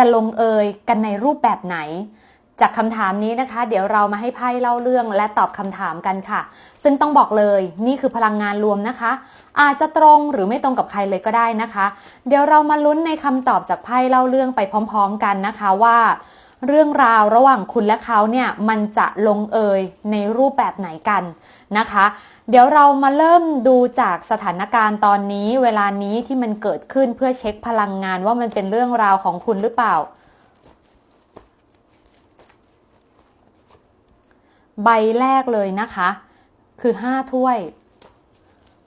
จะลงเอยกันในรูปแบบไหน จากคำถามนี้นะคะ เดี๋ยวเรามาให้ไพ่เล่าเรื่องและตอบคำถามกันค่ะ ซึ่งต้องบอกเลยนี่คือพลังงานรวมนะคะ อาจจะตรงหรือไม่ตรงกับใครเลยก็ได้นะคะ เดี๋ยวเรามาลุ้นในคำตอบจากไพ่เล่าเรื่องไปพร้อม ๆ กันนะคะว่า เรื่องราวระหว่างคุณและเขาเนี่ยมันจะลงเอยในรูปแบบไหนกันนะคะ เดี๋ยวเรามาเริ่มดูจากสถานการณ์ตอนนี้ เวลานี้ที่มันเกิดขึ้นเพื่อเช็คพลังงานว่ามันเป็นเรื่องราวของคุณหรือเปล่า ใบแรกเลยนะคะ คือห้าถ้วย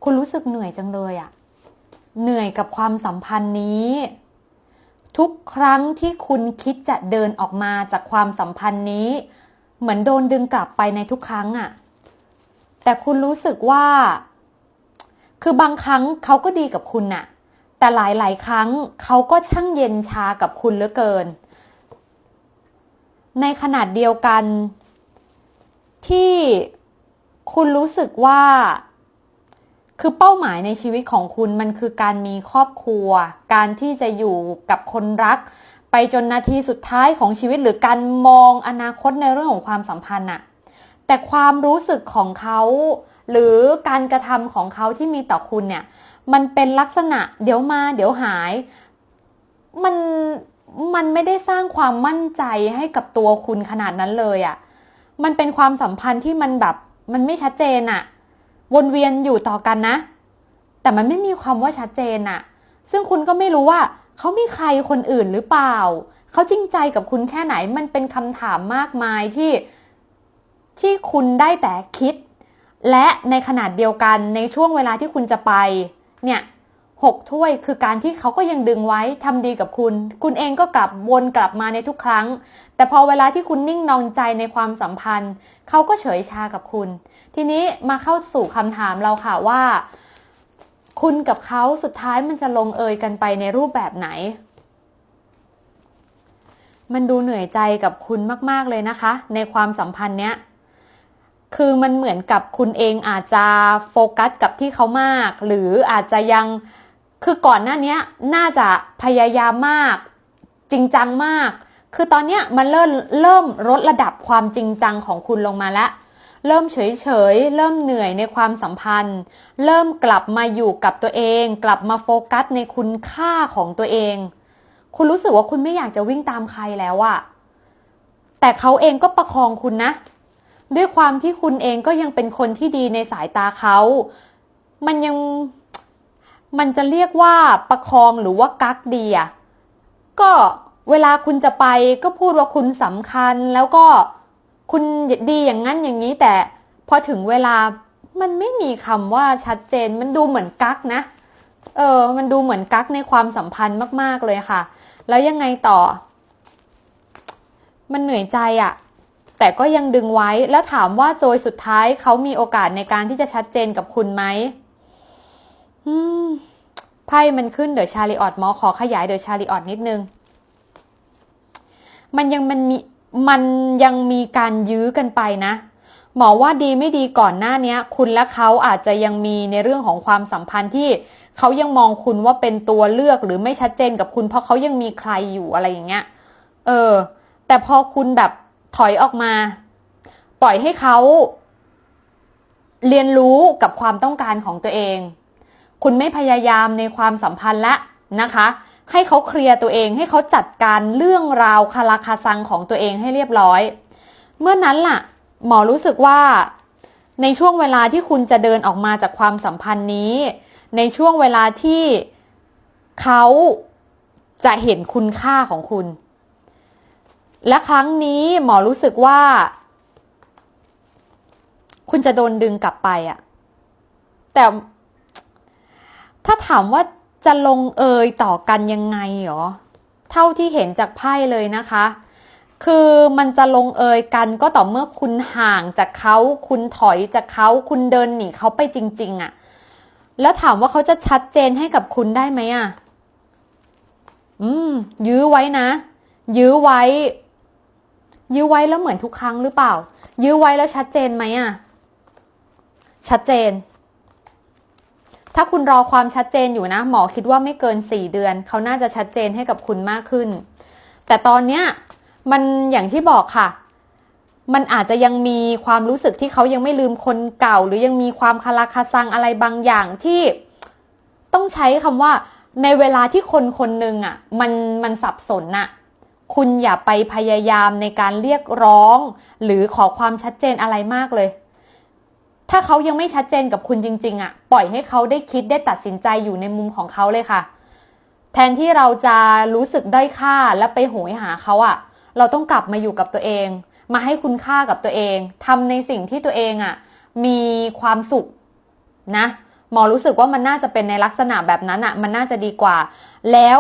คุณรู้สึกเหนื่อยจังเลยอะเหนื่อยกับความสัมพันธ์นี้ ทุกครั้งที่คุณคิดจะเดินออกมาจากความสัมพันธ์นี้ เหมือนโดนดึงกลับไปในทุกครั้งอะแต่คุณรู้สึกว่า คือบางครั้งเขาก็ดีกับคุณน่ะ แต่หลายๆ ครั้งเขาก็ช่างเย็นชากับคุณเหลือเกิน ในขนาดเดียวกัน ที่คุณรู้สึกว่า คือเป้าหมายในชีวิตของคุณมันคือการมีครอบครัว การที่จะอยู่กับคนรัก ไปจนนาทีสุดท้ายของชีวิตหรือการมองอนาคตในเรื่องของความสัมพันธ์อะแต่ความรู้สึกของเขาหรือการกระทำของเขาที่มีต่อคุณเนี่ย มันเป็นลักษณะเดี๋ยวมาเดี๋ยวหาย มันมันไม่ได้สร้างความมั่นใจให้กับตัวคุณขนาดนั้นเลยอะมันเป็นความสัมพันธ์ที่มันแบบมันไม่ชัดเจนอะ วนเวียนอยู่ต่อกันนะ แต่มันไม่มีความว่าชัดเจนอะซึ่งคุณก็ไม่รู้ว่าเขามีใครคนอื่นหรือเปล่า เขาจริงใจกับคุณแค่ไหน มันเป็นคำถามมากมายที่ที่คุณได้แต่คิด และในขนาดเดียวกันในช่วงเวลาที่คุณจะไป เนี่ย หกถ้วย คือการที่เขาก็ยังดึงไว้ทำดีกับคุณ คุณเองก็กลับวนกลับมาในทุกครั้ง แต่พอเวลาที่คุณนิ่งนองใจในความสัมพันธ์ เขาก็เฉยชากับคุณ ทีนี้มาเข้าสู่คำถามเราค่ะว่า คุณกับเขาสุดท้ายมันจะลงเอยกันไปในรูปแบบไหน มันดูเหนื่อยใจกับคุณมาก ๆเลยนะคะ ในความสัมพันธ์เนี้ยคือมันเหมือนกับคุณเองอาจจะโฟกัสกับที่เขามาก หรืออาจจะยัง คือก่อนหน้านี้น่าจะพยายามมาก จริงจังมาก คือตอนนี้มันเริ่มเริ่มลดระดับความจริงจังของคุณลงมาแล้วเริ่มเฉยเฉยเริ่มเหนื่อยในความสัมพันธ์ เริ่มกลับมาอยู่กับตัวเอง กลับมาโฟกัสในคุณค่าของตัวเอง คุณรู้สึกว่าคุณไม่อยากจะวิ่งตามใครแล้วอะแต่เขาเองก็ประคองคุณนะ ด้วยความที่คุณเองก็ยังเป็นคนที่ดีในสายตาเขา มันยัง มันจะเรียกว่าประคองหรือว่ากักดีอะก็เวลาคุณจะไปก็พูดว่าคุณสำคัญแล้วก็คุณดีอย่างนั้นอย่างนี้แต่พอถึงเวลามันไม่มีคำว่าชัดเจน มันดูเหมือนกักนะ เออ มันดูเหมือนกักในความสัมพันธ์มาก ๆเลยค่ะ แล้วยังไงต่อ มันเหนื่อยใจอะแต่ก็ยังดึงไว้แล้วถามว่าโจยสุดท้ายเขามีโอกาสในการที่จะชัดเจนกับคุณไหมอืม ไพ่มันขึ้นเดอะชาริออตมอขอขยายเดอะชาริออตนิดนึง มันยังมันมีมันยังมีการยื้อกันไปนะ หมอว่าดีไม่ดีก่อนหน้านี้คุณและเขาอาจจะยังมีในเรื่องของความสัมพันธ์ที่เขายังมองคุณว่าเป็นตัวเลือกหรือไม่ชัดเจนกับคุณ เพราะเขายังมีใครอยู่อะไรอย่างเงี้ย เออ แต่พอคุณแบบถอยออกมา ปล่อยให้เขาเรียนรู้กับความต้องการของตัวเอง คุณไม่พยายามในความสัมพันธ์ละนะคะ ให้เขาเคลียร์ตัวเองให้เขาจัดการเรื่องราวคาราคาซังของตัวเองให้เรียบร้อย เมื่อนั้นล่ะ หมอรู้สึกว่า ในช่วงเวลาที่คุณจะเดินออกมาจากความสัมพันธ์นี้ ในช่วงเวลาที่เขาจะเห็นคุณค่าของคุณ และครั้งนี้หมอรู้สึกว่า คุณจะโดนดึงกลับไปอะแต่ ถ้าถามว่าจะลงเอยต่อกันยังไงหรอ เท่าที่เห็นจากไพ่เลยนะคะ คือมันจะลงเอยกันก็ต่อเมื่อคุณห่างจากเขาคุณถอยจากเขาคุณเดินหนีเขาไปจริง ๆอะแล้วถามว่าเขาจะชัดเจนให้กับคุณได้ไหมอะอืม ยื้อไว้นะ ยื้อไว้ ยื้อไว้แล้วเหมือนทุกครั้งหรือเปล่า ยื้อไว้แล้วชัดเจนไหมอะ ชัดเจน ถ้าคุณรอความชัดเจนอยู่นะ หมอคิดว่าไม่เกิน 4 เดือน เขาน่าจะชัดเจนให้กับคุณมากขึ้น แต่ตอนเนี้ยมันอย่างที่บอกค่ะ มันอาจจะยังมีความรู้สึกที่เขายังไม่ลืมคนเก่า หรือยังมีความคาราคาซังอะไรบางอย่างที่ต้องใช้คำว่าในเวลาที่คนคนหนึ่งอะมันมันสับสนน่ะคุณอย่าไปพยายามในการเรียกร้อง หรือขอความชัดเจนอะไรมากเลย ถ้าเขายังไม่ชัดเจนกับคุณจริง ๆอะ ปล่อยให้เขาได้คิดได้ตัดสินใจอยู่ในมุมของเขาเลยค่ะ แทนที่เราจะรู้สึกด้อยค่าและไปโหยหาเขาอะ เราต้องกลับมาอยู่กับตัวเอง มาให้คุณค่ากับตัวเองทำในสิ่งที่ตัวเองอะ มีความสุขนะหมอรู้สึกว่ามันน่าจะเป็นในลักษณะแบบนั้นอะ มันน่าจะดีกว่า แล้ว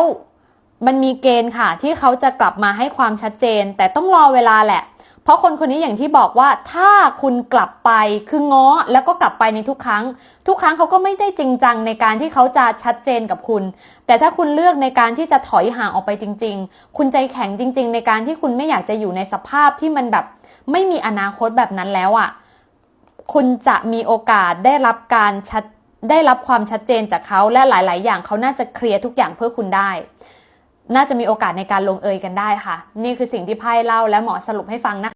มันมีเกณฑ์ค่ะ ที่เขาจะกลับมาให้ความชัดเจน แต่ต้องรอเวลาแหละ เพราะคนคนนี้อย่างที่บอกว่าถ้าคุณกลับไปคือง้อแล้วก็กลับไปในทุกครั้ง ทุกครั้งเขาก็ไม่ได้จริงจังในการที่เขาจะชัดเจนกับคุณ แต่ถ้าคุณเลือกในการที่จะถอยห่างออกไปจริง ๆ คุณใจแข็งจริง ๆ ในการที่คุณไม่อยากจะอยู่ในสภาพที่มันแบบไม่มีอนาคตแบบนั้นแล้วอะ่ะคุณจะมีโอกาสได้รับการชัดได้รับความชัดเจนจากเขาและหลาย ๆ อย่างเขาน่าจะเคลียร์ทุกอย่างเพื่อคุณได้น่าจะมีโอกาสในการลงเอยกันได้ค่ะ นี่คือสิ่งที่ไพ่เล่าและหมอสรุปให้ฟังนะคะ